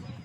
Thank you.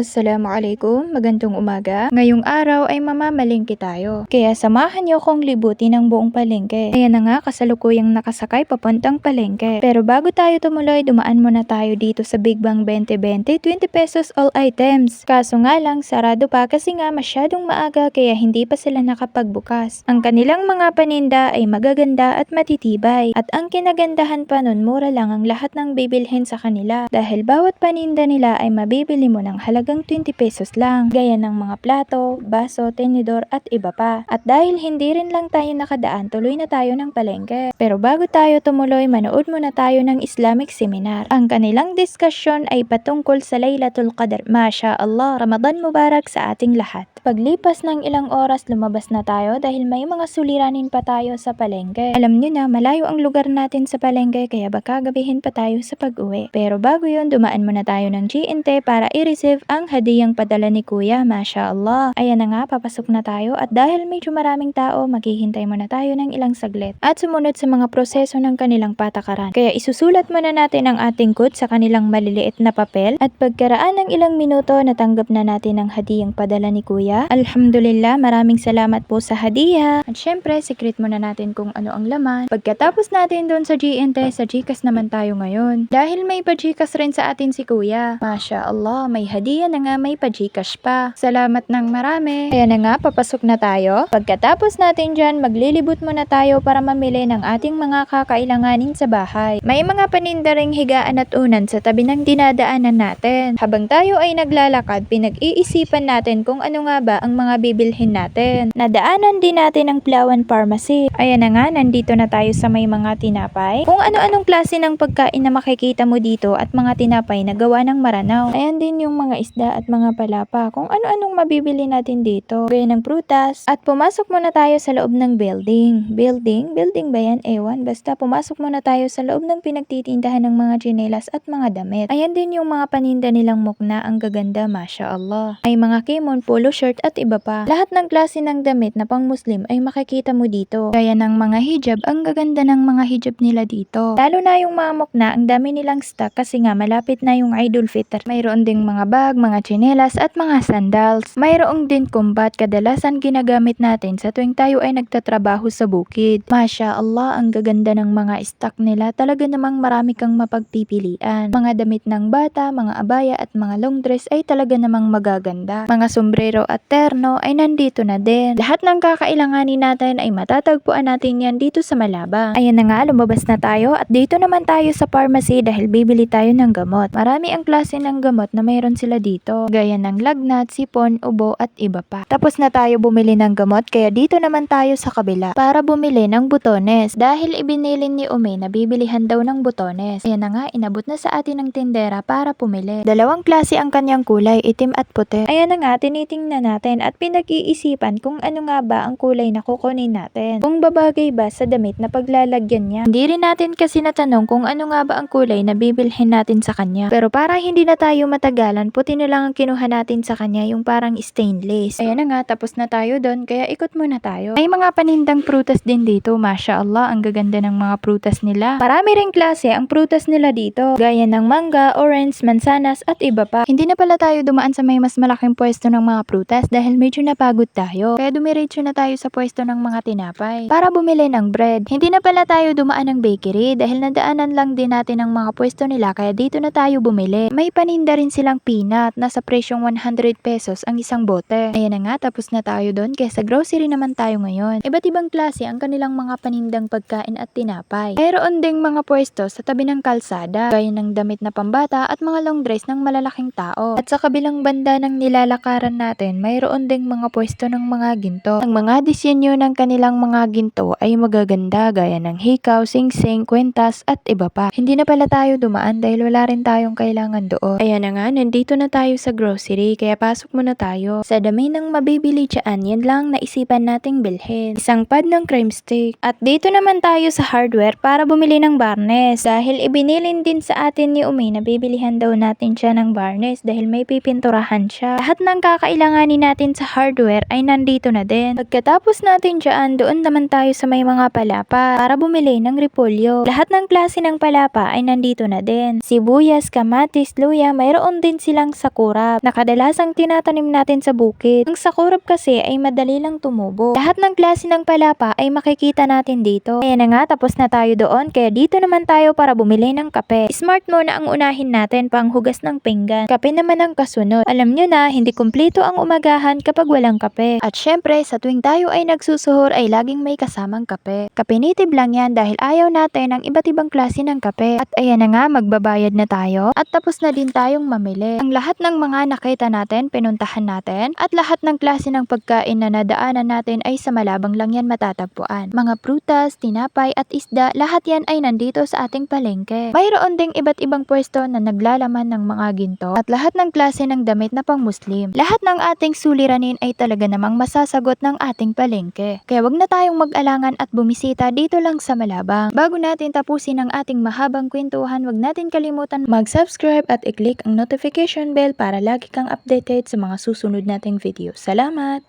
Assalamualaikum, magandang umaga. Ngayong araw ay mamamalingki tayo. Kaya samahan niyo kong libutin ang buong palengke. Ayan na nga, kasalukuyang nakasakay papuntang palengke. Pero bago tayo tumuloy, dumaan muna tayo dito sa Big Bang 2020, 20 pesos all items. Kaso nga lang, sarado pa kasi nga masyadong maaga kaya hindi pa sila nakapagbukas. Ang kanilang mga paninda ay magaganda at matitibay. At ang kinagandahan pa nun, mura lang ang lahat ng bibilhin sa kanila. Dahil bawat paninda nila ay mabibili mo ng halagang 20 pesos lang. Gaya ng mga plato, baso, tenedor at iba pa. At dahil hindi rin lang tayo nakadaan, tuloy na tayo ng palengke. Pero bago tayo tumuloy, manood muna tayo ng Islamic seminar. Ang kanilang diskusyon ay patungkol sa Laylatul Qadr. Masya Allah, Ramadan Mubarak sa ating lahat. Paglipas ng ilang oras, lumabas na tayo dahil may mga suliranin pa tayo sa palengke. Alam nyo na, malayo ang lugar natin sa palengke kaya baka gabihin pa tayo sa pag-uwi. Pero bago yun, dumaan muna tayo ng GNT para i-receive ang hadiyang padala ni Kuya. Masya Allah. Ayan na nga, papasok na tayo at dahil medyo maraming tao, maghihintay muna tayo ng ilang saglit. At sumunod sa mga proseso ng kanilang patakaran. Kaya isusulat muna natin ang ating code sa kanilang maliliit na papel at pagkaraan ng ilang minuto, natanggap na natin ang hadiyang padala ni Kuya. Alhamdulillah, maraming salamat po sa hadiya. At syempre, secret muna natin kung ano ang laman. Pagkatapos natin doon sa GNT, sa Gcash naman tayo ngayon. Dahil may pa-Gcash rin sa atin si Kuya. Masya Allah, may hadiya na nga may pa-Gcash pa. Salamat ng marami. Kaya na nga, papasok na tayo. Pagkatapos natin dyan, maglilibot muna tayo para mamili ng ating mga kakailanganin sa bahay. May mga paninda ring higaan at unan sa tabi ng dinadaanan natin. Habang tayo ay naglalakad, pinag-iisipan natin kung ano nga ba ang mga bibilhin natin. Nadaanan din natin ang Plawan Pharmacy. Ayan na nga, nandito na tayo sa may mga tinapay. Kung ano-anong klase ng pagkain na makikita mo dito at mga tinapay na gawa ng maranaw. Ayan din yung mga isda at mga palapa. Kung ano-anong mabibili natin dito. Gaya ng prutas. At pumasok muna tayo sa loob ng building. Building? Building ba yan? Ewan. Basta pumasok muna tayo sa loob ng pinagtitindahan ng mga tsinelas at mga damit. Ayan din yung mga paninda nilang mukna. Ang gaganda, masya Allah. Ay mga kimon, polo shirt at iba pa. Lahat ng klase ng damit na pang Muslim ay makikita mo dito. Gaya ng mga hijab, ang gaganda ng mga hijab nila dito. Lalo na yung mga mukna, ang dami nilang stock kasi nga malapit na yung Idol Fitr. Mayroon ding mga bag, mga tsinelas at mga sandals. Mayroong din kumbat kadalasan ginagamit natin sa tuwing tayo ay nagtatrabaho sa bukid. Masya Allah, ang gaganda ng mga stock nila. Talaga namang marami kang mapagpipilian. Mga damit ng bata, mga abaya at mga long dress ay talaga namang magaganda. Mga sombrero at terno ay nandito na din. Lahat ng kakailanganin natin ay matatagpuan natin yan dito sa Malabang. Ayan na nga, lumabas na tayo at dito naman tayo sa pharmacy dahil bibili tayo ng gamot. Marami ang klase ng gamot na mayroon sila dito. Gaya ng lagnat, sipon, ubo at iba pa. Tapos na tayo bumili ng gamot kaya dito naman tayo sa kabila para bumili ng butones. Dahil ibinilin ni Ume na bibilihan daw ng butones. Ayan na nga, inabot na sa atin ng tindera para pumili. Dalawang klase ang kanyang kulay, itim at puti. Ayan na nga, tinitingnan natin at pinag-iisipan kung ano nga ba ang kulay na kukunin natin. Kung babagay ba sa damit na paglalagyan niya. Hindi rin natin kasi natanong kung ano nga ba ang kulay na bibilhin natin sa kanya. Pero para hindi na tayo matagalan, puti na lang ang kinuha natin sa kanya yung parang stainless. Ayan na nga, tapos na tayo doon, kaya ikot muna tayo. May mga panindang prutas din dito, masya Allah, ang gaganda ng mga prutas nila. Marami ring klase ang prutas nila dito, gaya ng mangga, orange, mansanas at iba pa. Hindi na pala tayo dumaan sa may mas malaking pwesto ng mga prutas dahil medyo napagod tayo. Kaya dumiretso na tayo sa pwesto ng mga tinapay para bumili ng bread. Hindi na pala tayo dumaan ng bakery dahil nadaanan lang din natin ang mga pwesto nila kaya dito na tayo bumili. May paninda rin silang peanut nasa presyong 100 pesos ang isang bote. Ayan na nga tapos na tayo doon kaya sa grocery naman tayo ngayon. Iba't ibang klase ang kanilang mga panindang pagkain at tinapay. Mayroon ding mga pwesto sa tabi ng kalsada gaya ng damit na pambata at mga long dress ng malalaking tao. At sa kabilang banda ng nilalakaran natin, mayroon ding mga pwesto ng mga ginto. Ang mga disenyo ng kanilang mga ginto ay magaganda gaya ng hikaw, singsing, kwentas at iba pa. Hindi na pala tayo dumaan dahil wala rin tayong kailangan doon. Ayan na nga, nandito na tayo tayo sa grocery kaya pasok muna tayo. Sa dami ng mabibili dyan, yan lang naisipan nating bilhin. Isang pad ng cream stick. At dito naman tayo sa hardware para bumili ng barnes. Dahil ibinilin din sa atin ni Umi na bibilihan daw natin siya ng barnes dahil may pipinturahan siya. Lahat ng kakailanganin natin sa hardware ay nandito na din. Pagkatapos natin dyan, doon naman tayo sa may mga palapa para bumili ng repolyo. Lahat ng klase ng palapa ay nandito na din. Sibuyas, kamatis, luya, mayroon din silang sakurap na kadalasang tinatanim natin sa bukid. Ang sakurap kasi ay madali lang tumubo. Lahat ng klase ng palapa ay makikita natin dito. Kaya na nga, tapos na tayo doon. Kaya dito naman tayo para bumili ng kape. Smart muna ang unahin natin pang hugas ng pinggan. Kape naman ang kasunod. Alam nyo na, hindi kumpleto ang umagahan kapag walang kape. At syempre, sa tuwing tayo ay nagsusuhor ay laging may kasamang kape. Kapinitib lang yan dahil ayaw natin ng iba't ibang klase ng kape. At ayan na nga, magbabayad na tayo. At tapos na din tayong mamili. Ang lahat ng mga nakita natin, pinuntahan natin. At lahat ng klase ng pagkain na nadaanan natin ay sa malabang lang yan matatagpuan. Mga prutas, tinapay at isda, lahat yan ay nandito sa ating palengke. Mayroon ding iba't ibang pwesto na naglalaman ng mga ginto at lahat ng klase ng damit na pang Muslim. Lahat ng ating suliranin ay talaga namang masasagot ng ating palengke. Kaya wag na tayong mag-alangan at bumisita dito lang sa Malabang. Bago natin tapusin ang ating mahabang kwentuhan, wag natin kalimutan mag-subscribe at i-click ang notification bell para lagi kang updated sa mga susunod nating video. Salamat!